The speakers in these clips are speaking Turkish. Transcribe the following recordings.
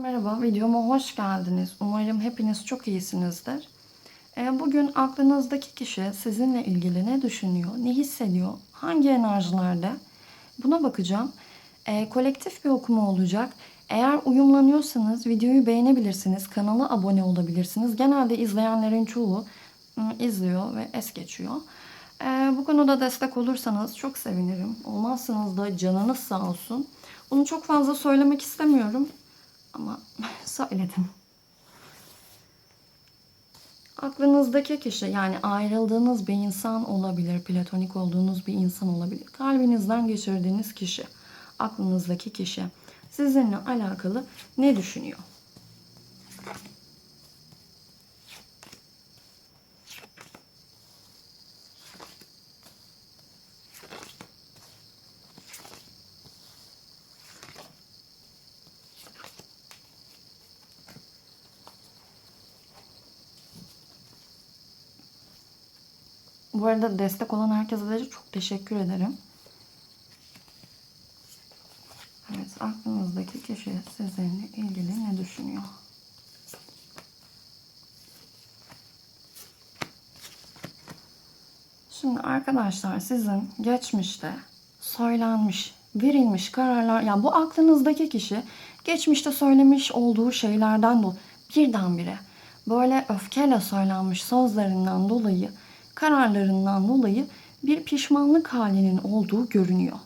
Merhaba, videoma hoş geldiniz. Umarım hepiniz çok iyisinizdir. Ee, Bugün aklınızdaki kişi sizinle ilgili ne düşünüyor, ne hissediyor, hangi enerjilerde? Buna bakacağım. Ee, Kolektif bir okuma olacak. Eğer uyumlanıyorsanız videoyu beğenebilirsiniz, kanala abone olabilirsiniz. Genelde izleyenlerin çoğu izliyor ve es geçiyor. Ee, Bu konuda destek olursanız çok sevinirim. Olmazsanız da canınız sağ olsun. Bunu çok fazla söylemek istemiyorum. Ama söyledim. Aklınızdaki kişi yani ayrıldığınız bir insan olabilir, platonik olduğunuz bir insan olabilir. Kalbinizden geçirdiğiniz kişi, aklınızdaki kişi sizinle alakalı ne düşünüyor? Bu arada destek olan herkese de çok teşekkür ederim. Evet, aklınızdaki kişi sizinle ilgili ne düşünüyor? Şimdi arkadaşlar sizin geçmişte söylenmiş, verilmiş kararlar, yani bu aklınızdaki kişi geçmişte söylemiş olduğu şeylerden dolayı birdenbire böyle öfkeyle söylenmiş sözlerinden dolayı, kararlarından dolayı bir pişmanlık halinin olduğu görünüyor.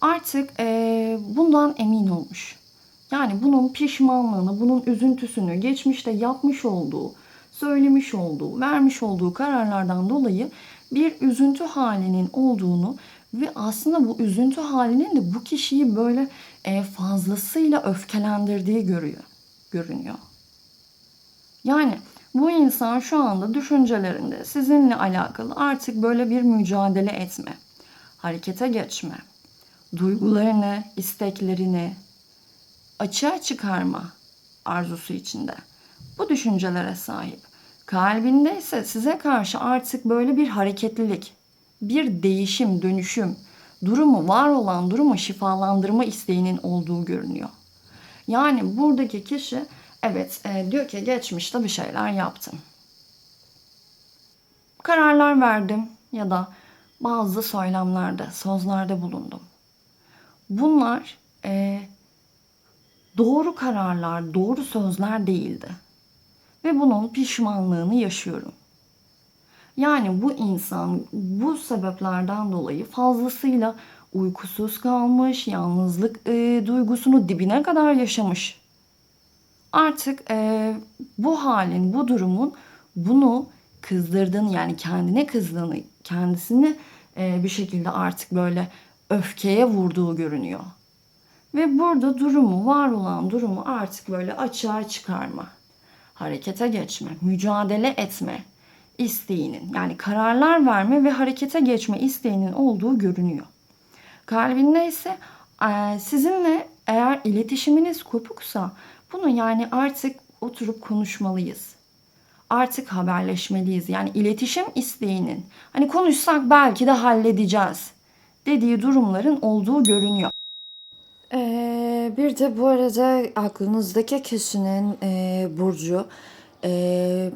Artık eee, bundan emin olmuş. Yani bunun pişmanlığını, bunun üzüntüsünü geçmişte yapmış olduğu, söylemiş olduğu, vermiş olduğu kararlardan dolayı bir üzüntü halinin olduğunu ve aslında bu üzüntü halinin de bu kişiyi böyle e, fazlasıyla öfkelendirdiği görüyor, görünüyor. Yani bu insan şu anda düşüncelerinde sizinle alakalı artık böyle bir mücadele etme, harekete geçme, duygularını, isteklerini açığa çıkarma arzusu içinde. Bu düşüncelere sahip. Kalbinde ise size karşı artık böyle bir hareketlilik, bir değişim, dönüşüm, durumu, var olan durumu şifalandırma isteğinin olduğu görünüyor. Yani buradaki kişi evet e, diyor ki geçmişte bir şeyler yaptım. Kararlar verdim ya da bazı söylemlerde, sözlerde bulundum. Bunlar e, doğru kararlar, doğru sözler değildi. Ve bunun pişmanlığını yaşıyorum. Yani bu insan bu sebeplerden dolayı fazlasıyla uykusuz kalmış, yalnızlık e, duygusunu dibine kadar yaşamış. Artık e, bu halin, bu durumun bunu kızdırdığını yani kendine kızdığını, kendisini e, bir şekilde artık böyle öfkeye vurduğu görünüyor. Ve burada durumu, var olan durumu artık böyle açığa çıkarma, harekete geçme, mücadele etme isteğinin yani kararlar verme ve harekete geçme isteğinin olduğu görünüyor. Kalbinde ise e, sizinle eğer iletişiminiz kopuksa bunu yani artık oturup konuşmalıyız. Artık haberleşmeliyiz. Yani iletişim isteğinin hani konuşsak belki de halledeceğiz dediği durumların olduğu görünüyor. Ee, bir de bu arada aklınızdaki kişinin e, burcu e,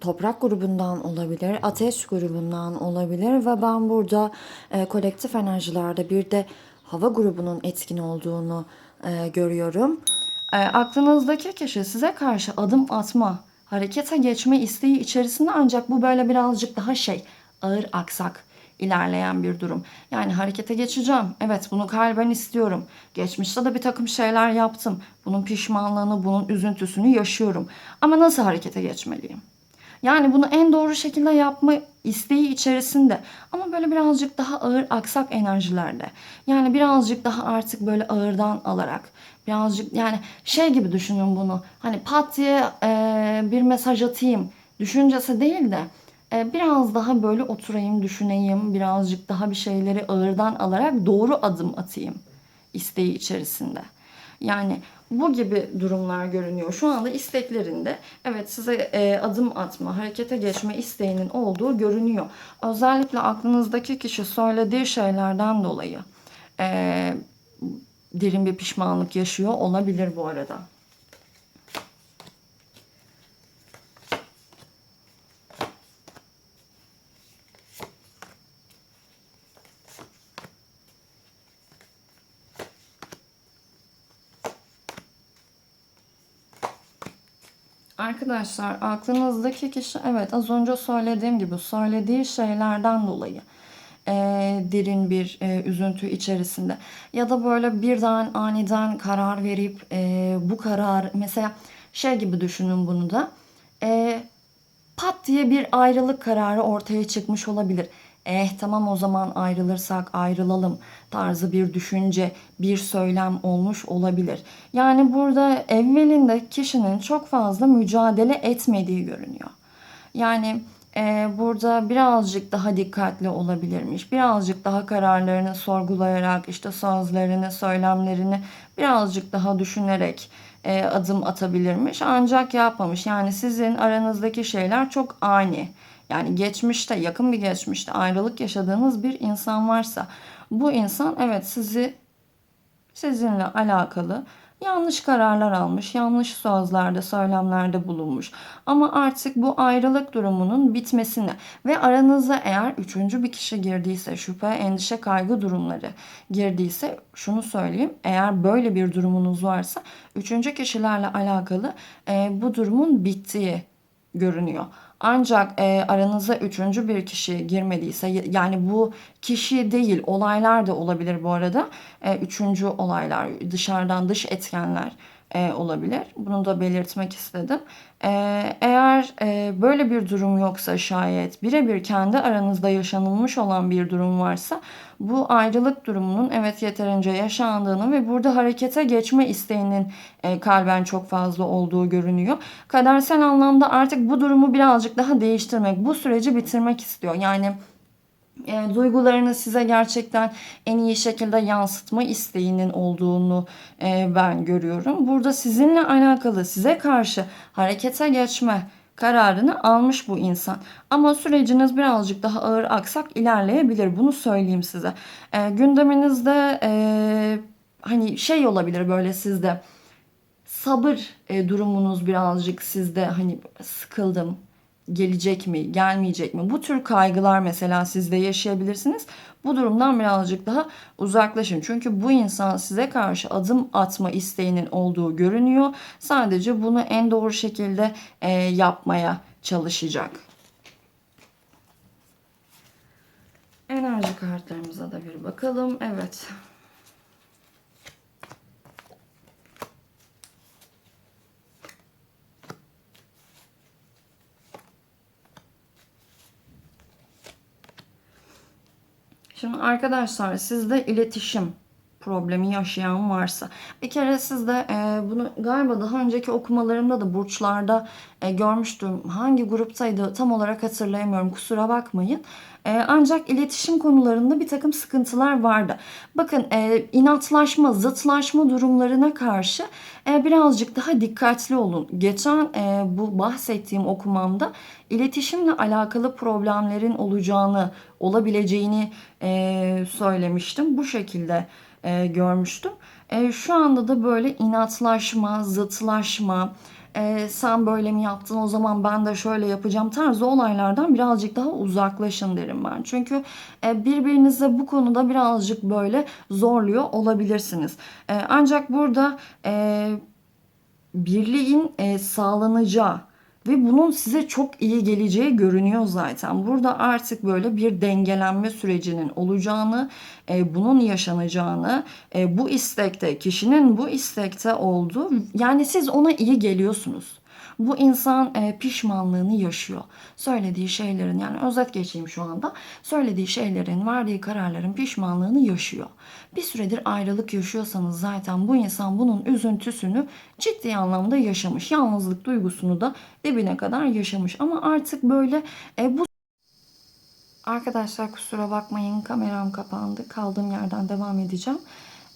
toprak grubundan olabilir, ateş grubundan olabilir ve ben burada e, kolektif enerjilerde bir de hava grubunun etkin olduğunu e, görüyorum. E, aklınızdaki kişi size karşı adım atma, harekete geçme isteği içerisinde ancak bu böyle birazcık daha şey, ağır aksak ilerleyen bir durum. Yani harekete geçeceğim. Evet bunu kalben istiyorum. Geçmişte de bir takım şeyler yaptım. Bunun pişmanlığını, bunun üzüntüsünü yaşıyorum. Ama nasıl harekete geçmeliyim? Yani bunu en doğru şekilde yapma isteği içerisinde ama böyle birazcık daha ağır aksak enerjilerde. Yani birazcık daha artık böyle ağırdan alarak birazcık yani şey gibi düşünün bunu. Hani pat diye e, bir mesaj atayım düşüncesi değil de e, biraz daha böyle oturayım, düşüneyim, birazcık daha bir şeyleri ağırdan alarak doğru adım atayım isteği içerisinde. Yani bu gibi durumlar görünüyor. Şu anda isteklerinde evet size e, adım atma, harekete geçme isteğinin olduğu görünüyor. Özellikle aklınızdaki kişi söylediği şeylerden dolayı e, derin bir pişmanlık yaşıyor olabilir bu arada. Arkadaşlar aklınızdaki kişi evet az önce söylediğim gibi söylediği şeylerden dolayı e, derin bir e, üzüntü içerisinde ya da böyle birden aniden karar verip e, bu karar mesela şey gibi düşünün bunu da e, pat diye bir ayrılık kararı ortaya çıkmış olabilir. Eh tamam o zaman ayrılırsak ayrılalım tarzı bir düşünce, bir söylem olmuş olabilir. Yani burada evvelinde kişinin çok fazla mücadele etmediği görünüyor. Yani e, burada birazcık daha dikkatli olabilirmiş. Birazcık daha kararlarını sorgulayarak işte sözlerini, söylemlerini birazcık daha düşünerek e, adım atabilirmiş. Ancak yapmamış. Yani sizin aranızdaki şeyler çok ani. Yani geçmişte, yakın bir geçmişte ayrılık yaşadığınız bir insan varsa bu insan evet sizi sizinle alakalı yanlış kararlar almış, yanlış sözlerde, söylemlerde bulunmuş. Ama artık bu ayrılık durumunun bitmesini ve aranıza eğer üçüncü bir kişi girdiyse, şüphe, endişe, kaygı durumları girdiyse şunu söyleyeyim. Eğer böyle bir durumunuz varsa üçüncü kişilerle alakalı e, bu durumun bittiği görünüyor. Ancak e, aranıza üçüncü bir kişi girmediyse yani bu kişi değil olaylar da olabilir bu arada. E, üçüncü olaylar dışarıdan dış etkenler e, olabilir. Bunu da belirtmek istedim. E, eğer e, böyle bir durum yoksa şayet birebir kendi aranızda yaşanılmış olan bir durum varsa bu ayrılık durumunun evet yeterince yaşandığını ve burada harekete geçme isteğinin e, kalben çok fazla olduğu görünüyor. Kadersel anlamda artık bu durumu birazcık daha değiştirmek, bu süreci bitirmek istiyor. Yani e, duygularını size gerçekten en iyi şekilde yansıtma isteğinin olduğunu e, ben görüyorum. Burada sizinle alakalı size karşı harekete geçme kararını almış bu insan. Ama süreciniz birazcık daha ağır aksak ilerleyebilir. Bunu söyleyeyim size. E, gündeminizde e, hani şey olabilir böyle sizde sabır e, durumunuz birazcık sizde hani sıkıldım, gelecek mi, gelmeyecek mi? Bu tür kaygılar mesela sizde yaşayabilirsiniz. Bu durumdan birazcık daha uzaklaşın. Çünkü bu insan size karşı adım atma isteğinin olduğu görünüyor. Sadece bunu en doğru şekilde e, yapmaya çalışacak. Enerji kartlarımıza da bir bakalım. Evet. Şimdi arkadaşlar sizde iletişim problemi yaşayan varsa bir kere sizde e, bunu galiba daha önceki okumalarımda da burçlarda e, görmüştüm. Hangi gruptaydı tam olarak hatırlayamıyorum kusura bakmayın. E, ancak iletişim konularında bir takım sıkıntılar vardı. Bakın e, inatlaşma, zıtlaşma durumlarına karşı e, birazcık daha dikkatli olun. Geçen e, bu bahsettiğim okumamda iletişimle alakalı problemlerin olacağını, olabileceğini e, söylemiştim. Bu şekilde e, görmüştüm. E, şu anda da böyle inatlaşma, zıtlaşma, e, sen böyle mi yaptın o zaman ben de şöyle yapacağım tarzı olaylardan birazcık daha uzaklaşın derim ben. Çünkü e, birbirinize bu konuda birazcık böyle zorluyor olabilirsiniz. E, ancak burada e, birliğin e, sağlanacağı ve bunun size çok iyi geleceği görünüyor zaten. Burada artık böyle bir dengelenme sürecinin olacağını, e, bunun yaşanacağını, e, bu istekte, kişinin bu istekte olduğu, yani siz ona iyi geliyorsunuz. Bu insan e, pişmanlığını yaşıyor. Söylediği şeylerin yani özet geçeyim şu anda. Söylediği şeylerin, verdiği kararların pişmanlığını yaşıyor. Bir süredir ayrılık yaşıyorsanız zaten bu insan bunun üzüntüsünü ciddi anlamda yaşamış. Yalnızlık duygusunu da dibine kadar yaşamış. Ama artık böyle e, bu Arkadaşlar kusura bakmayın kameram kapandı. Kaldığım yerden devam edeceğim.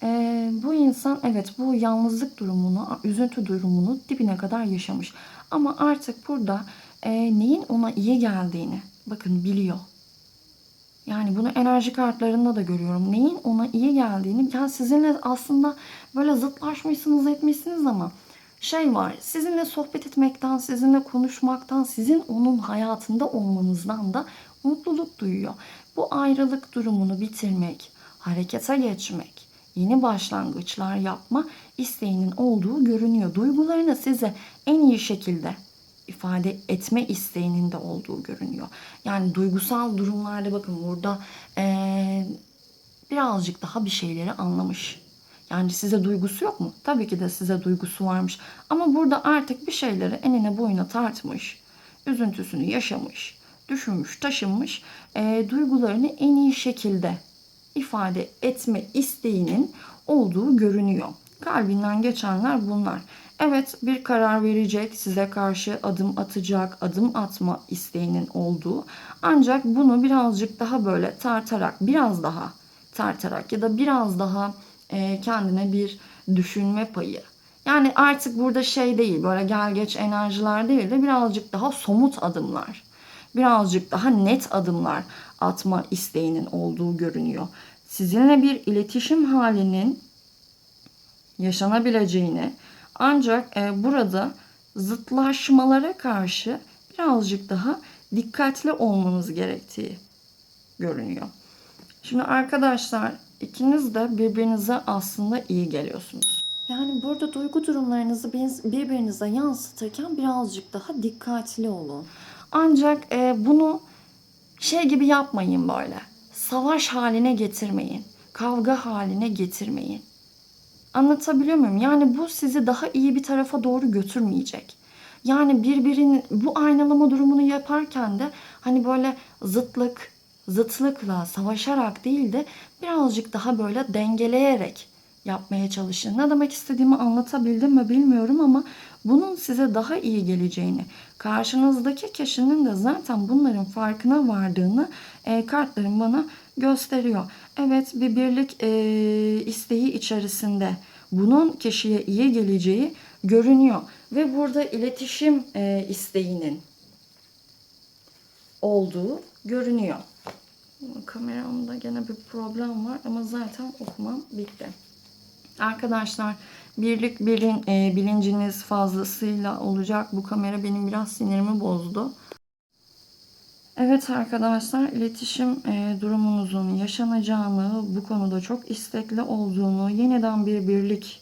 Ee, bu insan evet bu yalnızlık durumunu, üzüntü durumunu dibine kadar yaşamış. Ama artık burada e, neyin ona iyi geldiğini bakın biliyor. Yani bunu enerji kartlarında da görüyorum. Neyin ona iyi geldiğini. Yani sizinle aslında böyle zıtlaşmışsınız etmişsiniz ama şey var. Sizinle sohbet etmekten, sizinle konuşmaktan, sizin onun hayatında olmanızdan da mutluluk duyuyor. Bu ayrılık durumunu bitirmek, harekete geçmek, yeni başlangıçlar yapma isteğinin olduğu görünüyor. Duygularını size en iyi şekilde ifade etme isteğinin de olduğu görünüyor. Yani duygusal durumlarda bakın burada eee, birazcık daha bir şeyleri anlamış. Yani size duygusu yok mu? Tabii ki de size duygusu varmış. Ama burada artık bir şeyleri enine boyuna tartmış. Üzüntüsünü yaşamış. Düşünmüş, taşınmış. eee, duygularını en iyi şekilde ifade etme isteğinin olduğu görünüyor. Kalbinden geçenler bunlar. Evet bir karar verecek, size karşı adım atacak, adım atma isteğinin olduğu. Ancak bunu birazcık daha böyle tartarak, biraz daha tartarak ya da biraz daha e, kendine bir düşünme payı. Yani artık burada şey değil, böyle gel geç enerjiler değil de birazcık daha somut adımlar. Birazcık daha net adımlar atma isteğinin olduğu görünüyor. Sizinle bir iletişim halinin yaşanabileceğini ancak e, burada zıtlaşmalara karşı birazcık daha dikkatli olmanız gerektiği görünüyor. Şimdi arkadaşlar ikiniz de birbirinize aslında iyi geliyorsunuz. Yani burada duygu durumlarınızı birbirinize yansıtırken birazcık daha dikkatli olun. Ancak e, bunu şey gibi yapmayın böyle. Savaş haline getirmeyin. Kavga haline getirmeyin. Anlatabiliyor muyum? Yani bu sizi daha iyi bir tarafa doğru götürmeyecek. Yani birbirinin bu aynalama durumunu yaparken de hani böyle zıtlık, zıtlıkla savaşarak değil de birazcık daha böyle dengeleyerek yapmaya çalışın. Ne demek istediğimi anlatabildim mi bilmiyorum ama bunun size daha iyi geleceğini, karşınızdaki kişinin de zaten bunların farkına vardığını e, kartlarım bana gösteriyor. Evet bir birlik e, isteği içerisinde bunun kişiye iyi geleceği görünüyor. Ve burada iletişim e, isteğinin olduğu görünüyor. Kameramda gene bir problem var ama zaten okumam bitti. Arkadaşlar birlik bilin, e, bilinciniz fazlasıyla olacak. Bu kamera benim biraz sinirimi bozdu. Evet arkadaşlar iletişim e, durumunuzun yaşanacağını, bu konuda çok istekli olduğunu, yeniden bir birlik,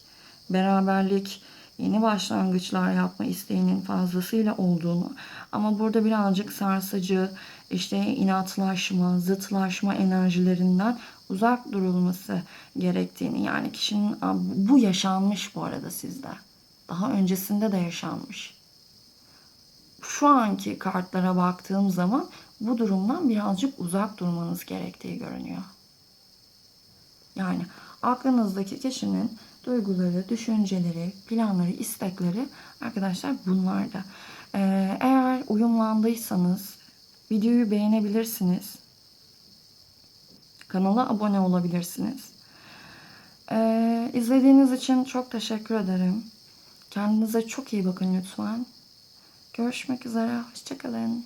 beraberlik, yeni başlangıçlar yapma isteğinin fazlasıyla olduğunu ama burada birazcık sarsıcı, işte inatlaşma, zıtlaşma enerjilerinden uzak durulması gerektiğini yani kişinin bu yaşanmış bu arada sizde. Daha öncesinde de yaşanmış şu anki kartlara baktığım zaman bu durumdan birazcık uzak durmanız gerektiği görünüyor. Yani aklınızdaki kişinin duyguları, düşünceleri, planları, istekleri arkadaşlar bunlar da. Ee, eğer uyumlandıysanız videoyu beğenebilirsiniz. Kanala abone olabilirsiniz. Ee, izlediğiniz için çok teşekkür ederim. Kendinize çok iyi bakın lütfen. Görüşmek üzere. Hoşçakalın.